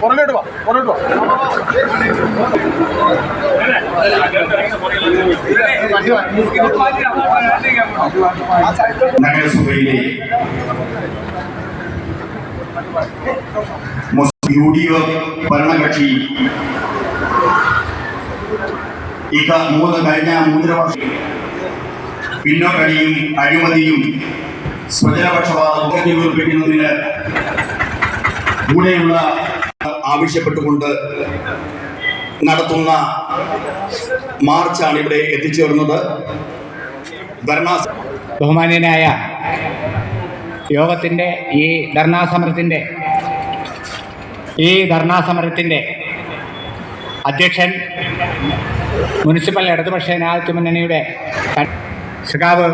പുറകോട്ട് വാ പുറകോട്ട് വാ നഗരസഭയിലെ യു ഡി എഫ് ഭരണകക്ഷി ഇക്ക മൂന്ന് കഴിഞ്ഞ മൂന്നര വർഷം പിന്നോക്കടിയും അഴിമതിയും സ്വജനപക്ഷപാതവും ഉയർപ്പിക്കുന്നതിന് കൂടെയുള്ള ആവശ്യപ്പെട്ടുകൊണ്ട് നടത്തുന്ന മാർച്ചാണ് ഇവിടെ എത്തിച്ചേർന്നത്. ധർണാ ബഹുമാന്യനായ യോഗത്തിന്റെ ഈ ധർണാസമരത്തിന്റെ ഈ ധർണാസമരത്തിന്റെ അധ്യക്ഷൻ മുനിസിപ്പൽ ഇടതുപക്ഷ ജനാധിപത്യ മുന്നണിയുടെ സഖാവ്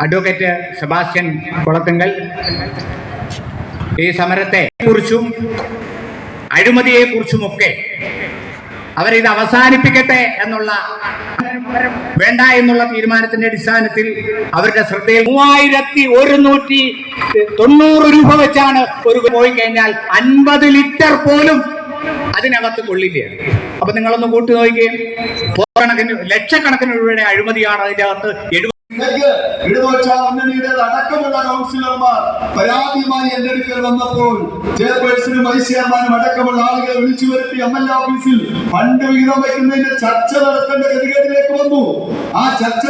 അഡ്വക്കേറ്റ് സെബാസ്റ്റ്യൻ കുളത്തുങ്കൽ. ഈ സമരത്തെ കുറിച്ചും അഴിമതിയെക്കുറിച്ചുമൊക്കെ അവരിത് അവസാനിപ്പിക്കട്ടെ എന്നുള്ള വേണ്ട എന്നുള്ള തീരുമാനത്തിന്റെ അടിസ്ഥാനത്തിൽ അവരുടെ ശ്രദ്ധയിൽ മൂവായിരത്തി ഒരുന്നൂറ്റി തൊണ്ണൂറ് രൂപ വെച്ചാണ് ഒരു പോയി കഴിഞ്ഞാൽ അൻപത് ലിറ്റർ പോലും അതിനകത്ത് കൊള്ളില്ല. അപ്പൊ നിങ്ങളൊന്ന് കൂട്ടി നോക്കിയേ കണക്കിന് ലക്ഷക്കണക്കിന് രൂപയുടെ അഴിമതിയാണ് അതിന്റെ അകത്ത് മുന്നണിയുടെ അടക്കമുള്ള വന്നപ്പോൾ അടക്കമുള്ള ആളുകളെ വിളിച്ചു ഓഫീസിൽ ചർച്ച വന്നു. ആ ചർച്ച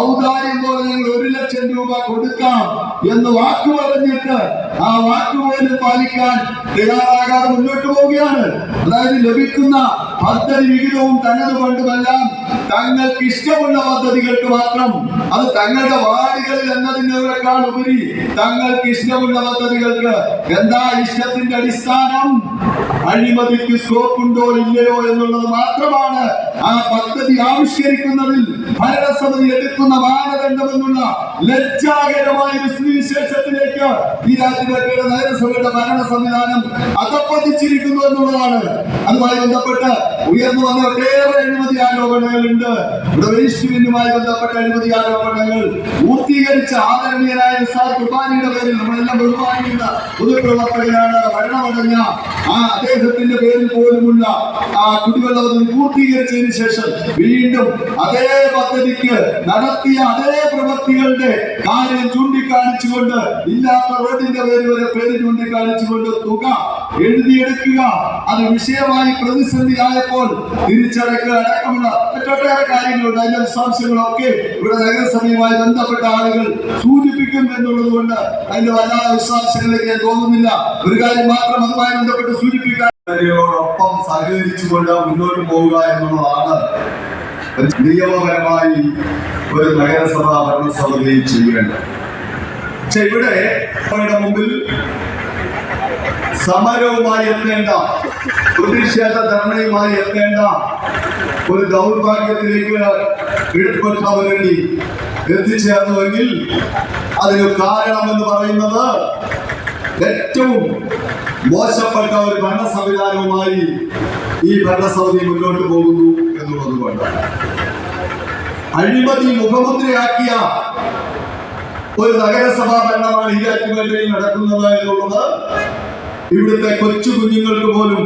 ഔദാര്യം പോലെ ഒരു ലക്ഷം രൂപ കൊടുക്കാം എന്ന് വാക്ക് പറഞ്ഞിട്ട് ആ വാക്ക് പോലും പാലിക്കാൻ തയ്യാറാകാതെ മുന്നോട്ട് പോവുകയാണ്. അതായത് ലഭിക്കുന്ന പദ്ധതി വിഹിതവും തനത് തങ്ങൾക്ക് ഇഷ്ടമുള്ള പദ്ധതികൾക്ക് മാത്രം അത് തങ്ങളുടെ വാർഡുകളിൽ എന്നതിനേക്കാൾ ഉപരി തങ്ങൾക്ക് ഇഷ്ടമുള്ള പദ്ധതികൾക്ക് എന്താ ഇഷ്ടത്തിന്റെ അടിസ്ഥാനം? അഴിമതിക്ക് സ്കോപ്പ് ഉണ്ടോ ഇല്ലയോ എന്നുള്ളത് മാത്രമാണ് ആ പദ്ധതി ആവിഷ്കരിക്കുന്നതിൽ ഭരണസമിതി എടുക്കുന്ന മാനദണ്ഡമെന്നുള്ള ലജ്ജാകരമായ വിശേഷത്തിലേക്ക് ഈ രാജ്യത്തെ നഗരസഭയുടെ ഭരണ സംവിധാനം അധപ്പതിച്ചിരിക്കുന്നു എന്നുള്ളതാണ്. അതുമായി ബന്ധപ്പെട്ട് ഉയർന്നു വന്ന ഒട്ടേറെ അഴിമതി ആരോപണങ്ങളുണ്ട്. ഇവിടെ വേസ്റ്റുവിനുമായി ബന്ധപ്പെട്ട അഴിമതി ആരോപണങ്ങൾ പൂർത്തീകരിച്ച ആദരണീയനായ സാർ കുർബാനിയുടെ പേരിൽ നമ്മളെല്ലാം ബഹുമാനിക്കുന്ന പൊതുപ്രവർത്തകനാണ് ആ അദ്ദേഹത്തിന്റെ പേരിൽ പോലുമുള്ള ആ കുടിവെള്ള പദ്ധതി പൂർത്തീകരിച്ചതിന് ശേഷം വീണ്ടും അതേ പദ്ധതിക്ക് നടത്തിയ അതേ പ്രവൃത്തികളുടെ കാര്യം ചൂണ്ടിക്കാണിച്ചുകൊണ്ട് ഇല്ലാത്ത റോഡിന്റെ പേര് വരെ പേര് ചൂണ്ടിക്കാണിച്ചുകൊണ്ട് തുക എഴുതിയെടുക്കുക. അത് വിഷയമായി പ്രതിസന്ധിയായപ്പോൾ തിരിച്ചടക്കുക. അടക്കമുള്ള മറ്റൊട്ടേറെ കാര്യങ്ങളുണ്ട് അതിന്റെ വിശദാംശങ്ങളൊക്കെ ഇവിടെ നഗരസഭയുമായി ബന്ധപ്പെട്ട ആളുകൾ സൂചിപ്പിക്കും എന്നുള്ളത് കൊണ്ട് അതിന്റെ വല്ലാതെ വിശദാംശങ്ങളിലേക്ക് ഞാൻ പോകുന്നില്ല ഒരു കാര്യം മാത്രം അതുമായി ബന്ധപ്പെട്ട് സൂചിപ്പിക്കാൻ ോടൊപ്പം സഹകരിച്ചുകൊണ്ട് മുന്നോട്ട് പോവുക എന്നുള്ളതാണ് നിയമപരമായി ഒരു നഗരസഭാ ഭരണസമിതി ചെയ്യേണ്ടത്. പക്ഷെ ഇവിടെ മുമ്പിൽ സമരവുമായി എത്തേണ്ട പ്രതിഷേധ ധർണയുമായി എത്തേണ്ട ഒരു ദൗർഭാഗ്യത്തിലേക്ക് ഇടപെട്ട വേണ്ടി എത്തിച്ചേർന്നുവെങ്കിൽ അതിന് കാരണം എന്ന് പറയുന്നത് ഏറ്റവും മോശപ്പെട്ട ഒരു ഭരണ സംവിധാനവുമായി ഈ ഭരണസമിതി മുന്നോട്ട് പോകുന്നു എന്നുള്ളത് കൊണ്ട്. അഴിമതി മുഖമുദ്രയാക്കിയ ഒരു നഗരസഭാ ഭരണമാണ് ഈ അറ്റുമേറ്റയിൽ നടക്കുന്നത് എന്നുള്ളത് ഇവിടുത്തെ കൊച്ചു കുഞ്ഞുങ്ങൾക്ക് പോലും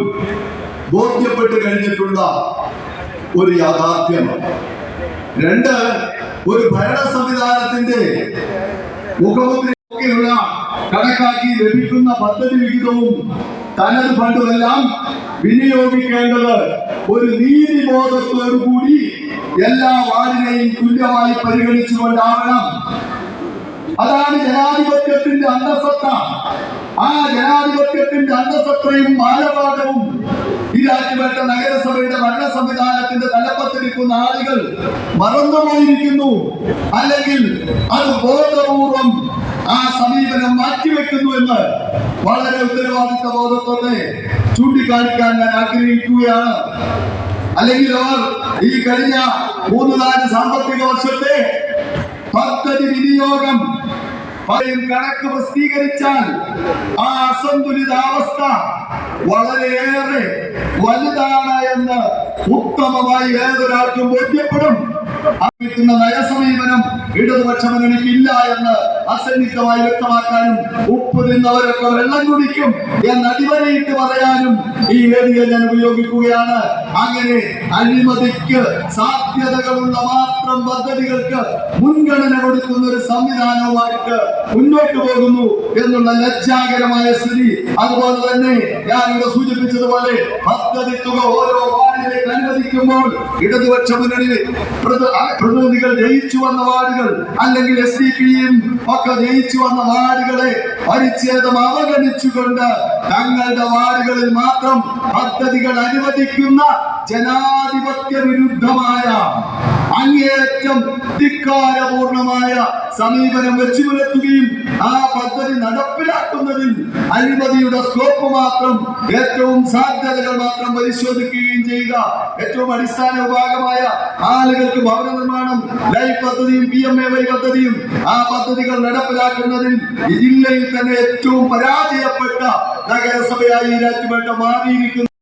ബോധ്യപ്പെട്ട് കഴിഞ്ഞിട്ടുള്ള ഒരു യാഥാർത്ഥ്യമാണ് രണ്ട് ഒരു ഭരണ സംവിധാനത്തിന്റെ മുഖമുദ്രയൊക്കെയുള്ള കണക്കാക്കി ലഭിക്കുന്ന പദ്ധതി വിഹിതവും തനത് ഫണ്ടുമെല്ലാം വിനിയോഗിക്കേണ്ടത് ഒരു നീതിബോധത്തോടു കൂടി എല്ലാ വാർഡിനെയും തുല്യമായി പരിഗണിച്ചുകൊണ്ടാവണം. അതാണ് ജനാധിപത്യത്തിന്റെ അന്തസത്ത. ആ ജനാധിപത്യത്തിന്റെ അന്തസത്തയും ബാലപാഠവും ഈ നഗരസഭയുടെ ഭരണ സംവിധാനത്തിന്റെ തലപ്പത്തിരിക്കുന്ന ആളുകൾ മറന്നുപോയിരിക്കുന്നു അല്ലെങ്കിൽ അത് ബോധപൂർവം ആ സമീപനം മാറ്റിവെക്കുന്നു എന്ന് വളരെ ഉത്തരവാദിത്ത ബോധത്തോടെ ചൂണ്ടിക്കാണിക്കാൻ ഞാൻ ആഗ്രഹിക്കുകയാണ്. അല്ലെങ്കിൽ അവർ ഈ കഴിഞ്ഞ മൂന്ന് നാല് സാമ്പത്തിക വർഷത്തെ പദ്ധതി വിനിയോഗം കണക്ക് പ്രസിദ്ധീകരിച്ചാൽ ആ അസന്തുലിതാവസ്ഥ വളരെയേറെ വലുതാണ് എന്ന് ഉത്തമമായി ഏതൊരാൾക്കും ബോധ്യപ്പെടും. അറിയിക്കുന്ന നയസമീപനം ഇടതുപക്ഷ മുന്നണിക്കില്ല എന്ന് അസന്നിഗ്ധമായി വ്യക്തമാക്കാനും ഉപ്പ് നിന്നവരൊക്കെ വെള്ളം കുടിക്കും എന്ന് അടിവരയിട്ട് പറയാനും ഈ വേദിയെ ഞാൻ ഉപയോഗിക്കുകയാണ്. അങ്ങനെ അഴിമതിക്ക് സാധ്യതകളുള്ള മാത്രം പദ്ധതികൾക്ക് മുൻഗണന കൊടുക്കുന്ന ഒരു സംവിധാനവുമായിട്ട് മുന്നോട്ട് പോകുന്നു. എന്നുള്ള ലജ്ജാകരമായ സ്ഥിതി. അതുപോലെ തന്നെ ഞാൻ ഇവിടെ സൂചിപ്പിച്ചതുപോലെ പദ്ധതി തുക ഓരോ വാർഡിലേക്ക് അനുവദിക്കുമ്പോൾ ഇടതുപക്ഷ മുന്നണി പ്രതി- പ്രതിനിധികൾ ജയിച്ചു വന്ന വാർഡുകൾ അല്ലെങ്കിൽ എസ് ഡി പിയും ഒക്കെ ജയിച്ചു വന്ന വാർഡുകളെ പരിച്ഛേദം അവഗണിച്ചുകൊണ്ട് തങ്ങളുടെ വാർഡുകളിൽ മാത്രം പദ്ധതികൾ അനുവദിക്കുന്ന ജനാധിപത്യ വിരുദ്ധമായ അങ്ങേയറ്റം ധിക്കാരപൂർണമായ സമീപനം വെച്ചു പുലർത്തുകയും ആ പദ്ധതി നടപ്പിലാക്കുന്നതിൽ അഴിമതിയുടെ സ്കോപ്പ് മാത്രം ഏറ്റവും സാധ്യതകൾ മാത്രം പരിശോധിക്കുകയും ചെയ്യുക. ഏറ്റവും അടിസ്ഥാന വിഭാഗമായ ആളുകൾക്ക് ഭവന നിർമ്മാണം ലൈഫ് പദ്ധതിയും പി എം എ വൈ പദ്ധതിയും ആ പദ്ധതികൾ നടപ്പിലാക്കുന്നതിൽ ജില്ലയിൽ തന്നെ ഏറ്റവും പരാജയപ്പെട്ട നഗരസഭയായി രാജ്യമായിട്ട് മാറിയിരിക്കുന്നു.